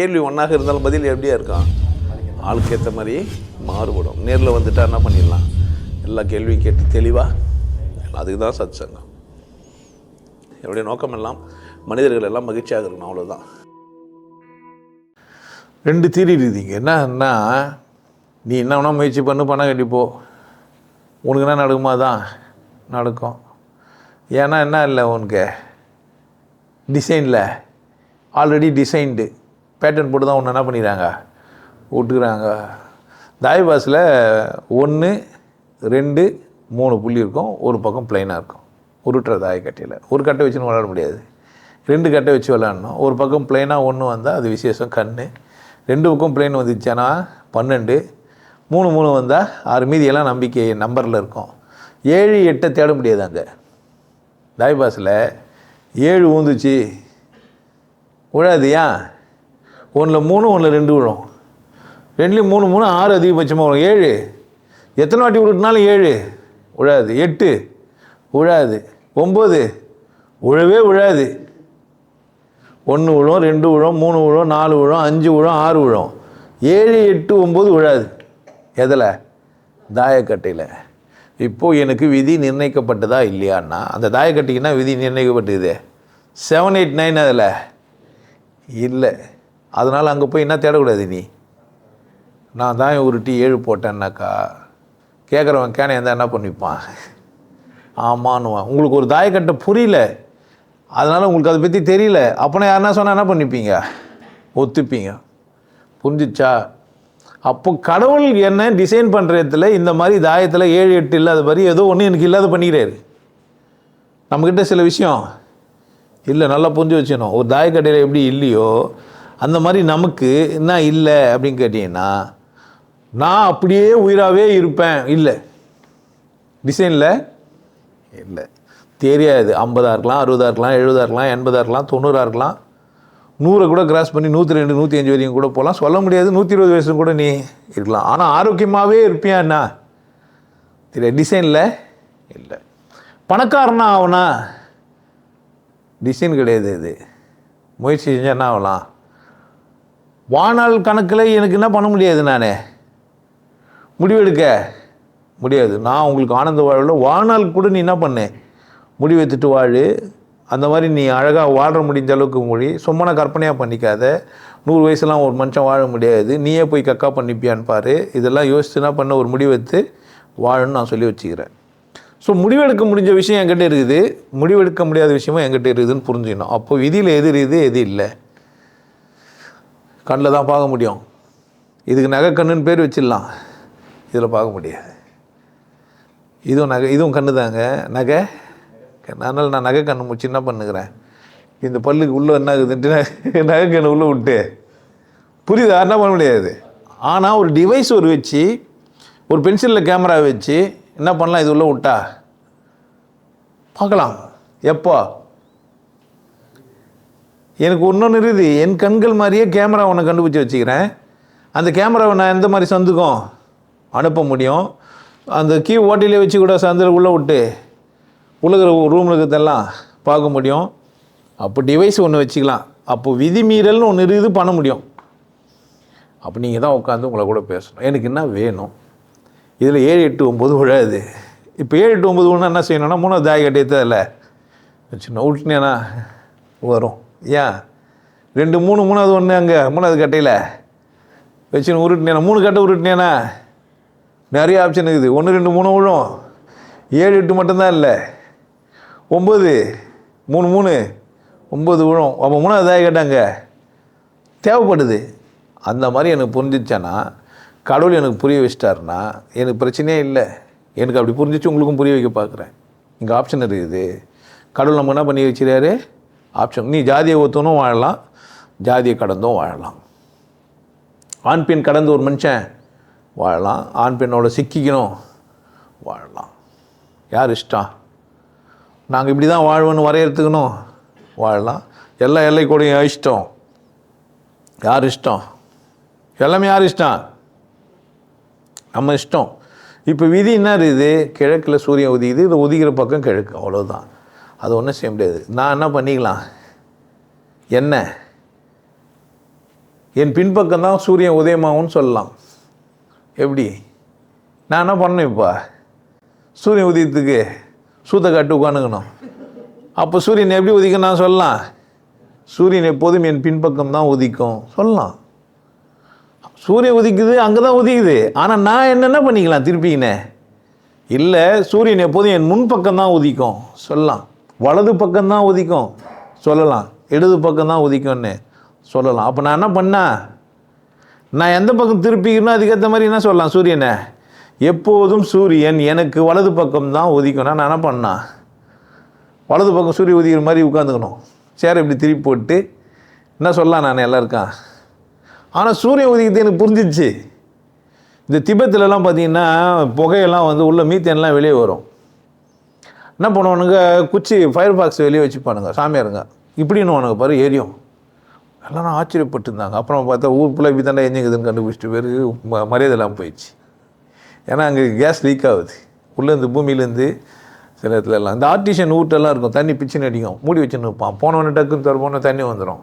கேள்வி ஒன்றாக இருந்தாலும் பதில் எப்படியா இருக்கான் ஆளுக்கு ஏற்ற மாதிரி மாறுபடும். நேரில் வந்துட்டா என்ன பண்ணிடலாம்? எல்லா கேள்வியும் கேட்டு தெளிவாக அதுக்கு தான் சத் சங்கம் என்னுடைய நோக்கம் எல்லாம் மனிதர்கள் எல்லாம் மகிழ்ச்சியாக இருக்கணும் அவ்வளோதான் ரெண்டு தீரி இருக்குதுங்க. என்னன்னா நீ என்ன வேணால் முயற்சி பண்ணு பணம் கட்டிப்போ உனக்கு என்ன நடக்குமா தான் நடக்கும். ஏன்னா என்ன இல்லை உனக்கு? டிசைனில் ஆல்ரெடி டிசைன்டு பேட்டர்ன் போட்டு தான் ஒன்று என்ன பண்ணிடுறாங்க? விட்டுக்கிறாங்க தாய்பாஸில் ஒன்று ரெண்டு மூணு புள்ளி இருக்கும். ஒரு பக்கம் பிளைனாக இருக்கும். உருட்டுற தாய் கட்டையில் ஒரு கட்டை வச்சுன்னு விளாட முடியாது. ரெண்டு கட்டை வச்சு விளாடணும் ஒரு பக்கம் பிளைனாக ஒன்று வந்தால் அது விசேஷம் கண் ரெண்டு பக்கம் பிளைன் வந்துச்சுன்னா பன்னெண்டு. மூணு மூணு வந்தால் ஆறு. மீதியெல்லாம் நம்பிக்கை நம்பரில் இருக்கும். ஏழு எட்டை தேட முடியாது அங்கே. தாய்பாஸில் ஏழு ஊந்துச்சு. விழாது ஏன்? ஒன்றில் மூணு ஒன்றில் ரெண்டு விழும். ரெண்டுலேயும் மூணு மூணு ஆறு அதிகபட்சமாக வரும் ஏழு. எத்தனை வாட்டி விட்டுனாலும் ஏழு. விழாது. எட்டு. விழாது. ஒம்பது. விழவே விழாது. ஒன்று விழும் ரெண்டு விழும் மூணு விழும் நாலு விழும் அஞ்சு விழும் ஆறு விழும். ஏழு எட்டு ஒம்பது விழாது. எதில்? தாயக்கட்டையில். இப்போது எனக்கு விதி நிர்ணயிக்கப்பட்டதா இல்லையான்னா அந்த தாயக்கட்டைக்குன்னா விதி நிர்ணயிக்கப்பட்டது செவன் எயிட் நைன் அதில் இல்லை. அதனால் அங்கே போய் என்ன தேடக்கூடாது நீ? நான் தான் உருட்டி ஏழு போட்டேன்னாக்கா கேட்குறவன் கேனை இருந்தால் என்ன பண்ணிப்பான்? ஆமான்னுவான். உங்களுக்கு ஒரு தாயக்கட்டை புரியல. அதனால் உங்களுக்கு அதை பற்றி தெரியல. அப்போனா யாருன்னா சொன்னால் என்ன பண்ணிப்பீங்க? ஒத்துப்பீங்க. புரிஞ்சிச்சா? அப்போ கடவுள் என்ன டிசைன் பண்ணுறதுல இந்த மாதிரி தாயத்தில் ஏழு எட்டு இல்லாத மாதிரி ஏதோ ஒன்று எனக்கு இல்லாத பண்ணிக்கிறாரு. நம்மக்கிட்ட சில விஷயம். இல்லை நல்லா புரிஞ்சு வச்சுக்கணும். ஒரு தாயக்கட்டையில் எப்படி இல்லையோ அந்த மாதிரி நமக்கு என்ன இல்லை அப்படின்னு கேட்டிங்கன்னா நான் அப்படியே உயிராகவே இருப்பேன். இல்லை. டிசைனில் இல்லை. தெரியாது ஐம்பதாக இருக்கலாம் அறுபதாக இருக்கலாம் எழுபதாக இருக்கலாம் எண்பதாக இருக்கலாம் தொண்ணூறாக இருக்கலாம். நூறை கூட கிராஸ் பண்ணி நூற்றி ரெண்டு நூற்றி அஞ்சு வரையும் கூட போகலாம் சொல்ல முடியாது. நூற்றி இருபது வயசு கூட நீ இருக்கலாம். ஆனால் ஆரோக்கியமாகவே இருப்பியா என்ன? தெரியாது டிசைனில் இல்லை. பணக்காரனா ஆகணும் டிசைன் கிடையாது இது. முயற்சி செஞ்சால் என்ன ஆகலாம்? வானால் கணக்கில் எனக்கு என்ன பண்ண முடியாது நான்? முடிவெடுக்க? முடியாது. நான் உங்களுக்கு ஆனந்த வாழ்வில் வாழ்நாள் கூட நீ என்ன பண்ணு? முடிவெடுத்துட்டு வாழு. அந்த மாதிரி நீ அழகாக வாழ முடிஞ்ச அளவுக்கு மொழி சும்மான கற்பனையாக பண்ணிக்காத. நூறு வயசுலாம் ஒரு மனுஷன் வாழ முடியாது. நீயே போய் கக்கா பண்ணிப்பியான்னு பாரு. இதெல்லாம் யோசிச்சுனா என்ன பண்ண? ஒரு முடிவெடுத்து வாழணும்னு நான் சொல்லி வச்சுக்கிறேன். ஸோ முடிவெடுக்க முடிஞ்ச விஷயம் என்கிட்ட இருக்குது. முடிவெடுக்க முடியாத விஷயமும் என்கிட்ட இருக்குதுன்னு புரிஞ்சுக்கணும். அப்போ விதியில் எது இருக்குது எது இல்லை? கண்ணில் தான் பார்க்க முடியும். இதுக்கு நகை கண்ணுன்னு பேர் வச்சிடலாம். இதில் பார்க்க முடியாது. இதுவும் நகை இதுவும் கண்ணு தாங்க. நகை? அதனால் நான் நகை கண்ணு முடிச்சு என்ன பண்ணுகிறேன்? இந்த பல்லுக்கு உள்ளே என்ன ஆகுதுன்ட்டு நகை கண்ணு உள்ளே விட்டு. புரியுதா? என்ன பண்ண முடியாது? ஆனால் ஒரு டிவைஸ் ஒரு வச்சு ஒரு பென்சிலில் கேமரா வச்சு என்ன பண்ணலாம்? இது உள்ளே விட்டா? பார்க்கலாம். எப்போ? எனக்கு இன்னொன்று இருக்குது. என் கண்கள் மாதிரியே கேமரா ஒன்று கண்டுபிடிச்சி வச்சுக்கிறேன். அந்த கேமராவை நான் எந்த மாதிரி சந்துக்கும்? அனுப்ப முடியும். அந்த கீ ஓட்டிலே வச்சு கூட சந்தில் உள்ளே விட்டு உழுகிற ரூமில் இருக்கிறதெல்லாம் பார்க்க முடியும். அப்போ டிவைஸ் ஒன்று வச்சுக்கலாம். அப்போ விதிமீறல்னு ஒன்று இருக்குது பண்ண முடியும். அப்போ நீங்கள் தான் உட்காந்து உங்களை கூட பேசணும். எனக்கு என்ன வேணும்? இதில் ஏழு எட்டு ஒம்பது விழாது. இப்போ ஏழு எட்டு ஒம்பது ஒன்று என்ன செய்யணும்னா மூணாவது தாய் கட்டியதில் சின்ன விட்டுனேனா வரும். ஏன் ரெண்டு மூணு மூணாவது ஒன்று அங்கே மூணாவது கட்டையில். வச்சுன்னு உருட்டினேனா மூணு கட்டை உருட்டினேனா? நிறைய ஆப்ஷன் இருக்குது. ஒன்று ரெண்டு மூணு விழும். ஏழு எட்டு மட்டும்தான் இல்லை. ஒம்பது மூணு மூணு. ஒம்பது விழும். அப்போ மூணாவது தாய் கட்டாங்க தேவைப்படுது. அந்த மாதிரி எனக்கு புரிஞ்சிச்சேன்னா கடவுள் எனக்கு புரிய வச்சிட்டாருன்னா எனக்கு பிரச்சனையே இல்லை. எனக்கு அப்படி புரிஞ்சிச்சு உங்களுக்கும் புரிய வைக்க பார்க்குறேன். இங்கே ஆப்ஷன் இருக்குது. கடவுள் நம்ம என்ன பண்ணி வச்சிருக்காரு? ஆப்ஷன். நீ ஜாதியை ஒத்துனும் வாழலாம் ஜாதியை கடந்தும் வாழலாம். ஆண் பெண் கடந்து ஒரு மனுஷன் வாழலாம் ஆண் பெண்ணோட சிக்கிக்கணும் வாழலாம். யார் இஷ்டம்? நாங்கள் இப்படி தான் வாழ்வோன்னு வரையறுத்துக்கணும் வாழலாம். எல்லா எல்லை கூடயும் இஷ்டம். யார் இஷ்டம்? எல்லாமே யார் இஷ்டம்? நம்ம இஷ்டம். இப்போ விதி என்ன இது கிழக்கில் சூரியன் உதிக்குது இது உதிக்கிற பக்கம் கிழக்கு. அவ்வளோதான் அது ஒன்றும் செய்ய முடியாது. நான் என்ன பண்ணிக்கலாம்? என்ன? என் பின்பக்கம் தான் சூரியன் உதயமாகும்னு சொல்லலாம். எப்படி? நான் என்ன பண்ணணும் இப்போ? சூரியன் உதயத்துக்கு சூத்த காட்டு உட்காந்துக்கணும். அப்போ சூரியன் எப்படி உதிக்கும் நான் சொல்லலாம். சூரியன் எப்போதும் என் பின்பக்கம் தான் உதிக்கும். சொல்லலாம். சூரியன் உதிக்குது அங்கே தான் உதிக்குது. ஆனால் நான் என்னென்ன பண்ணிக்கலாம் திருப்பிங்கண்ணே இல்லை சூரியன் எப்போதும் என் முன்பக்கம் தான் உதிக்கும். சொல்லலாம். வலது பக்கம் தான் உதிக்கும். சொல்லலாம். இடது பக்கம் தான் உதிக்கும்னு சொல்லலாம். அப்போ நான் என்ன பண்ணேன்? நான் எந்த பக்கம் திருப்பிக்கணும் அதுக்கேற்ற மாதிரி என்ன சொல்லலாம்? சூரியனை. எப்போதும் சூரியன் எனக்கு வலது பக்கம் தான் உதிக்கணும் நான் என்ன பண்ணேன்? வலது பக்கம் சூரிய உதிக்கிற மாதிரி உட்காந்துக்கணும் சேரை இப்படி திருப்பி போட்டு என்ன சொல்லலாம் நான் எல்லாருக்கும்? ஆனால் சூரிய உதிக்கிறது எனக்கு புரிஞ்சிச்சு. இந்த திபெத்துலலாம் பார்த்தீங்கன்னா புகையெல்லாம் வந்து உள்ள மீத்தேன்லாம் வெளியே வரும். என்ன பண்ணுவானுங்க? குச்சி ஃபயர் பாக்ஸ் வெளியே வச்சுப்பானுங்க சாமியாருங்க. இப்படின்னு உனக்கு பாரு எரியும் எல்லாம் ஆச்சரியப்பட்டிருந்தாங்க. அப்புறம் பார்த்தா ஊர் பிள்ளை இப்படி தாண்டா எஞ்சிங்குதுன்னு கண்டுபிடிச்சிட்டு பேர் மரியாதை இல்லாமல் போயிடுச்சு. ஏன்னா அங்கே கேஸ் லீக் ஆகுது. உள்ளேருந்து பூமியிலேருந்து சில இடத்துல எல்லாம். இந்த ஆர்டிஷியன் ஊட்டெல்லாம் இருக்கும். தண்ணி பிச்சுன்னு அடிக்கும். மூடி வச்சுன்னு இருப்பான். போனவொன்னே டக்குன்னு திறப்போனே தண்ணி வந்துடும்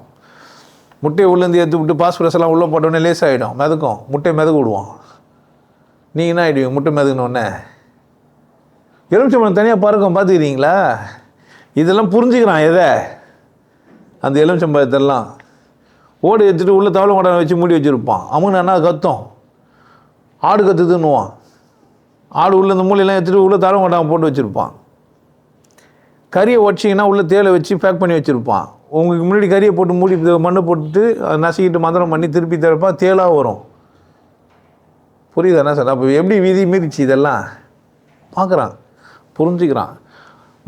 முட்டையை உள்ளேருந்து எடுத்து விட்டு பாஸ்பரஸ் எல்லாம் உள்ளே போட்டோடனே லேஸ் ஆகிடும் மிதக்கும். முட்டையை மிதக்க விடுவோம் நீங்கள் என்ன ஆகிடுவீங்க முட்டை மிதக்கணுன்னே எலுமிச்சம்பழம் தனியாக பறக்கும் பார்த்துக்கிறீங்களா? இதெல்லாம் புரிஞ்சுக்கிறான் எதை? அந்த எலுமிச்சம்பழத்தெல்லாம் ஓடு எடுத்துட்டு உள்ள தவளை கொண்டாட வச்சு மூடி வச்சுருப்பான். அவன் என்ன கத்தும்? ஆடு கற்றுதுன்னுவான் ஆடு உள்ள இந்த மூலையெல்லாம் எடுத்துகிட்டு உள்ள தவளை கொண்டாங்க போட்டு வச்சுருப்பான். கறியை உடச்சிங்கன்னா உள்ள தேலை வச்சு பேக் பண்ணி வச்சுருப்பான். உங்களுக்கு முன்னாடி கறியை போட்டு மூடி மண்ணை போட்டு அதை நசுக்கிட்டு மந்திரம் பண்ணி திருப்பி திறப்பா தேலாக வரும். புரியுதா என்ன சார்? அப்போ எப்படி விதி மீறிச்சு இதெல்லாம்? பார்க்குறான். புரிஞ்சுக்கிறான்.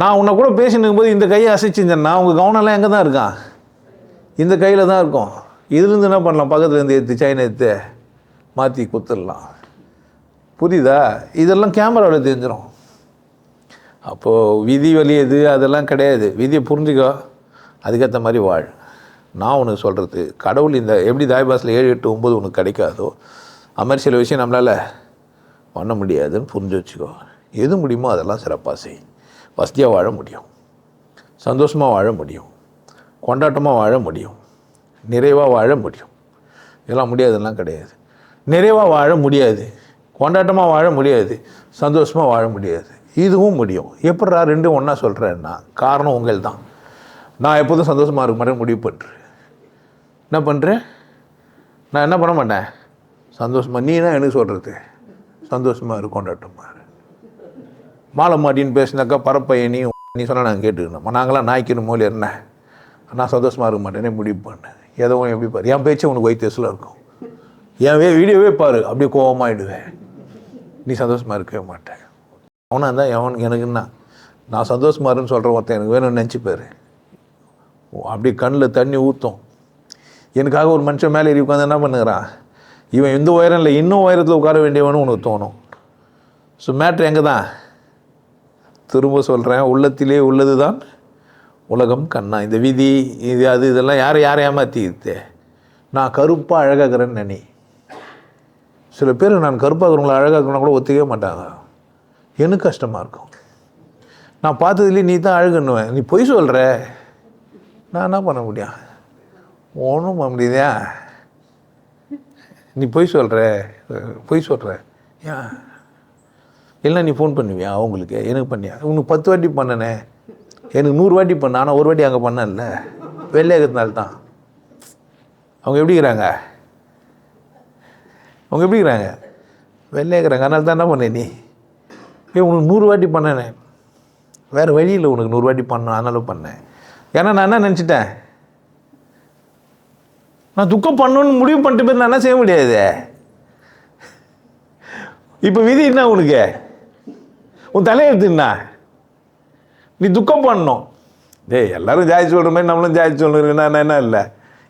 நான் உன்னை கூட பேசின்னு போது இந்த கையை அசைச்சிருந்தேன்னா உங்கள் கவனம்லாம் எங்கே தான் இருக்கான் இந்த கையில் தான் இருக்கும். இதுலேருந்து என்ன பண்ணலாம்? பக்கத்துலேருந்து எடுத்து சைனை எடுத்து மாற்றி குத்துடலாம். புரியுதா? இதெல்லாம் கேமராவில் தெரிஞ்சிடும் அப்போது விதி வலி எது அதெல்லாம் கிடையாது. விதியை புரிஞ்சுக்கோ. அதுக்கேற்ற மாதிரி வாழ். நான் உனக்கு சொல்கிறது கடவுள் இந்த எப்படி தாய்பாஸில் ஏழு எட்டு ஒம்பது உனக்கு கிடைக்காதோ அது மாதிரி சில விஷயம் நம்மளால் பண்ண முடியாதுன்னு புரிஞ்சு வச்சுக்கோ. எது முடியுமோ அதெல்லாம் சிறப்பாக செய். வசதியாக வாழ முடியும். சந்தோஷமாக வாழ முடியும். கொண்டாட்டமாக வாழ முடியும். நிறைவாக வாழ முடியும். இதெல்லாம் முடியாதெல்லாம் கிடையாது. நிறைவாக வாழ முடியாது. கொண்டாட்டமாக வாழ முடியாது. சந்தோஷமாக வாழ முடியாது. இதுவும் முடியும். எப்படிடா ரெண்டும் ஒன்றா சொல்கிறேன்னா காரணம் உங்கள் தான் நான் எப்போதும் சந்தோஷமாக இருக்க மாட்டேன் முடிவு பண்ணுறேன் என்ன பண்ணுறேன் நான் என்ன பண்ண மாட்டேன்? சந்தோஷமாக நீ தான் எனக்கு சொல்கிறது சந்தோஷமாக இருக்கும் கொண்டாட்டமாக மாலை மாட்டின்னு பேசினாக்கா பரப்பைய நீ நீ சொன்னால் நாங்கள் கேட்டுக்கணும் நாங்களாம் நாய்க்கிற மொழி என்ன? நான் சந்தோஷமாக இருக்க மாட்டேனே முடிவு பண்ணேன் எதோ எப்படி பாரு? என் பேச்சு உனக்கு வைத்தியசில் இருக்கும். என் வே வீடியோவே பாரு அப்படியே கோபமாயிடுவேன் நீ சந்தோஷமாக இருக்கவே மாட்டேன். அவனாக இருந்தால் எவன் எனக்கு என்ன? நான் சந்தோஷமாக இருன்னு சொல்கிற ஒருத்தன் எனக்கு வேணும்னு நினச்சிப்பாரு அப்படி கண்ணில் தண்ணி ஊற்றும் எனக்காக ஒரு மனுஷன் மேலே ஏறி உட்காந்து என்ன பண்ணுகிறான்? இவன் இந்த உயரம் இல்லை இன்னும் உயரத்தில் உட்கார வேண்டியவனு உனக்கு தோணும். ஸோ மேட்ரு எங்கே தான்? திரும்ப சொல்கிறேன் உள்ளத்திலே உள்ளது தான் உலகம் கண்ணா. இந்த விதி இது அது இதெல்லாம் யாரை யாரை ஏமாற்றிடுது நான் கருப்பாக அழகாகிறேன்னு நினை. சில பேர் நான் கருப்பாகிறவங்கள அழகாக்கிறவங்க கூட ஒத்துக்கவே மாட்டாங்க. எனக்கு கஷ்டமாக இருக்கும். நான் பார்த்ததுலேயே நீ தான் அழகுன்னுவேன். நீ பொய் சொல்கிற நான் என்ன பண்ண முடியும்? ஒன்றும் பண்ண முடியுதா நீ பொய் சொல்கிற பொய் சொல்கிற ஏன்? இல்லைன்னா நீ ஃபோன் பண்ணுவியா? அவங்களுக்கு. எனக்கு பண்ணியா? உனக்கு பத்து வாட்டி பண்ணனே. எனக்கு நூறு வாட்டி பண்ண ஆனால் ஒரு வாட்டி அங்கே பண்ணல. வெள்ளையகத்தினால தான். அவங்க எப்படி இருக்கிறாங்க? அவங்க எப்படி இருக்கிறாங்க? வெள்ளையாக்குறாங்க அதனால தான் என்ன பண்ண நீ? ஏ உனக்கு நூறு வாட்டி பண்ணனே. வேறு வழி இல்லை உனக்கு நூறு வாட்டி பண்ணணும். அதனால பண்ணேன் ஏன்னா நான் என்ன நினச்சிட்டேன்? நான் துக்கம் பண்ணணும்னு முடிவு பண்ணிட்டு போய் நான் என்ன செய்ய முடியாது? இப்போ விதி என்ன உனக்கு? உன் தலையெழுத்து என்ன? நீ துக்கம் பண்ணணும். டேய் எல்லாரும் ஜாதி சொல்கிற மாதிரி நம்மளும் ஜாதி சொல்லணும் என்ன என்ன இல்லை.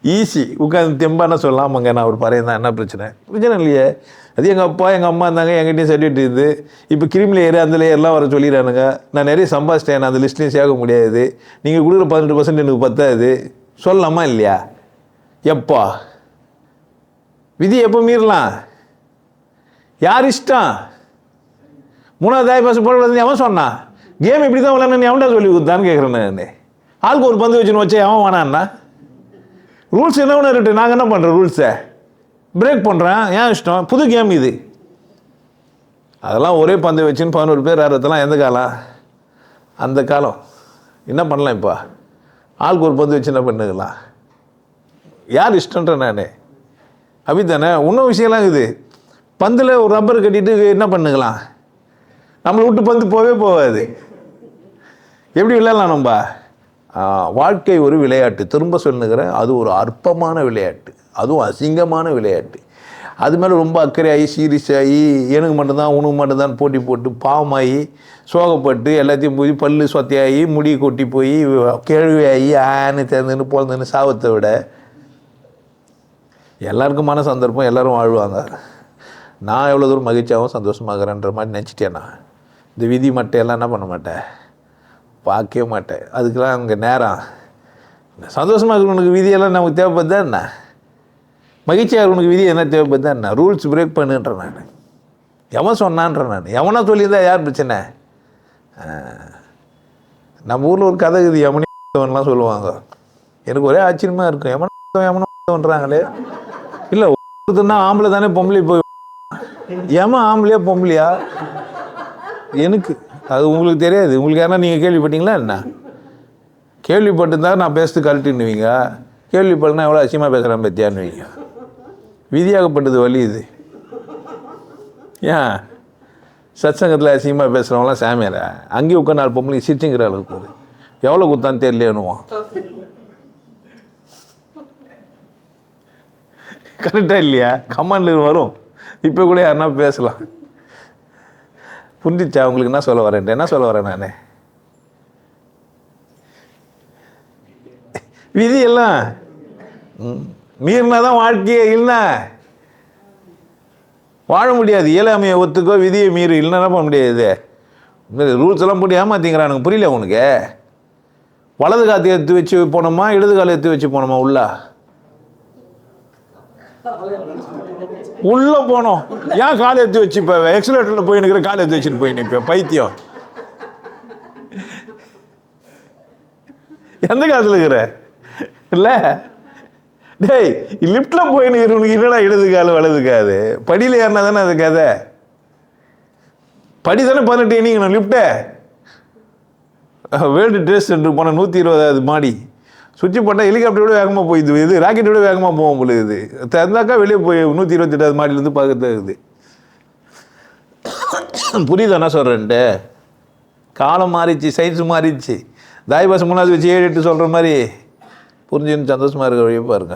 ஈஸி. உட்காந்து தெம்பான சொல்லாமங்க நான் ஒரு பறையன் தான். என்ன பிரச்சனை? பிரச்சனை இல்லையே. அது எங்கள் அப்பா எங்கள் அம்மா இருந்தாங்க எங்கிட்டையும் சர்டிஃபிகேட் இருந்து இப்போ கிரிமி லேயர் அந்த லேயர்லாம் வர சொல்லிடுறானுங்க. நான் நிறைய சம்பாதிச்சிட்டேன் அந்த லிஸ்ட்லேயும் சேர்க்க முடியாது. நீங்கள் கொடுக்குற பதினெட்டு பர்சன்ட் எனக்கு பத்தாது. சொல்லலாமா இல்லையா? எப்போ? விதி எப்போ மீறலாம்? யார் இஷ்டம்? மூணாவது தாய் பாசம் போட எவன் சொன்னான் கேம் இப்படி தான் விளையாடணும் எவன்டா சொல்லி கொடுத்தான்னு கேட்குறேன்னு ஆளுக்கு ஒரு பந்து வச்சுன்னு வச்சே எவன் வேணான்னா ரூல்ஸ் என்ன ஒன்று இருக்கு? நாங்கள் என்ன பண்ணுறோம் ரூல்ஸை பிரேக் பண்ணுறேன் ஏன் இஷ்டம்? புது கேம் இது. அதெல்லாம் ஒரே பந்து வச்சுன்னு பதினோரு பேர் ஆடுறதெல்லாம் எந்த காலம்? அந்த காலம். என்ன பண்ணலாம் இப்போ? ஆளுக்கு ஒரு பந்து வச்சு என்ன பண்ணுக்கலாம்? யார் இஷ்டன்ற நான். அப்படித்தானே? இன்னும் விஷயம்லாம் இருக்குது பந்தில் ஒரு ரப்பர் கட்டிட்டு என்ன பண்ணுங்களாம் நம்மளை விட்டு பந்து போகவே போகாது. எப்படி விளையாடலாம் நம்ம? வாழ்க்கை ஒரு விளையாட்டு. திரும்ப சொல்லுகிறேன் அது ஒரு அற்பமான விளையாட்டு. அதுவும் அசிங்கமான விளையாட்டு. அது மேலே ரொம்ப அக்கறையாகி சீரியஸ் ஆகி எனக்கு மட்டும்தான் உனக்கு மட்டும்தான் போட்டி போட்டு பாவமாகி சோகப்பட்டு எல்லாத்தையும் போய் பல்லு சொத்தையாகி முடி கொட்டி போய் கேள்வியாகி ஆன்னு திறந்துன்னு பிறந்துன்னு சாவத்தை விட எல்லாருக்குமான சந்தர்ப்பம் எல்லாரும் வாழ்வாங்க. நான் எவ்வளோ தூரம் மகிழ்ச்சியாகவும் சந்தோஷமாகறேன்ற மாதிரி நினச்சிட்டேன் நான். இந்த விதி மட்டையெல்லாம் என்ன பண்ண மாட்டேன் பார்க்கவே மாட்டேன் அதுக்கெல்லாம் அங்கே நேரம். சந்தோஷமாக இருக்கிறவனுக்கு விதியெல்லாம் நமக்கு தேவைப்படுதா என்ன? மகிழ்ச்சியாக இருக்கிறவனுக்கு விதி என்ன தேவைப்படுதா என்ன? ரூல்ஸ் பிரேக் பண்ணுன்றேன் நான். எவன் சொன்னான்றேன் நான். எவனா சொல்லியிருந்தா யார் பிரச்சனை? நம்ம ஊரில் ஒரு கதை இது யமனிவன்லாம் சொல்லுவாங்க. எனக்கு ஒரே ஆச்சரியமாக இருக்கும். எமன எமனன்றாங்களே இல்லை ஒருத்தர்னா ஆம்பளை தானே பொம்பளை போய் ஏமா ஆம்பளையா பொம்பளையா? எனக்கு அது உங்களுக்கு தெரியாது. உங்களுக்கு யாரா நீங்கள் கேள்விப்பட்டீங்களா என்ன? கேள்விப்பட்டிருந்தா நான் பேசுறது கழட்டின்னுவீங்க. கேள்விப்படனா எவ்வளோ அசியமாக பேசுகிறேன் பத்தியான்னுவீங்க. விதியாகப்பட்டது வழி இது. ஏன்? சத்சங்கத்தில் அசிங்கமாக பேசுகிறவங்களாம் சாமியாரா. அங்கேயும் உட்காந்து நாலு பொம்பளை சிரிச்சுங்கிற அளவுக்கு அது எவ்வளோ குத்தான்னு தெரியலையேனுவான் கரெக்டாக இல்லையா? கமாண்டில் வரும். இப்போ கூட யாருன்னா பேசலாம். புரிஞ்சிச்சா? உங்களுக்கு என்ன சொல்ல வரேன் என்ன சொல்ல வரேன் நான்? விதி எல்லாம். மீறினா தான் வாழ்க்கையே இல்லை வாழ முடியாது. இயலாமையை ஒத்துக்கோ விதியை மீறி. இல்லைன்னா பண்ண முடியாது ரூல்ஸ் எல்லாம் போட்டு ஏமாத்திங்கிறானுங்க. புரியல உனக்கு? வலது காத்து எடுத்து வச்சு போனோமா இடது காலை எடுத்து வச்சு போனோமா உள்ள? உள்ள போனோம். ஏன் காலை எடுத்து வச்சு இப்போ எக்ஸலேட்டரில் போய் நிற்கிற காலை எடுத்து வச்சுட்டு போய் நிற்பேன் பைத்தியம். எந்த காலத்தில் இருக்கிற இல்லை. டேய் லிஃப்ட்ல போய் நிற்கிறவனுக்கு என்னடா இடது கால் வலது காது படியில் ஏறினா தானே அது கதை? படி தானே பதினெட்டு எண்ணிக்கணும் லிஃப்ட்டை வேர்ல்டு ட்ரெஸ் என்று போன நூற்றி இருபதாவது மாடி. சுவிட்ச் போட்டால் ஹெலிகாப்டரோட வேகமாக போயிடுது இது ராக்கெட்டோட வேகமாக போகும் போல இது. திறந்தாக்கா வெளியே போய் நூற்றி இருபத்தெட்டாவது மாடியிலேருந்து பார்க்கறது இருக்குது புரியுது என்ன சொல்கிறேன்ட்டு காலம் மாறிச்சு சயின்ஸ் மாறிடுச்சு தாய் பாசம் மூணாவது வச்சு ஏழு எட்டு சொல்கிற மாதிரி புரிஞ்சுன்னு சந்தோஷமாக இருக்கிற வழியை பாருங்க.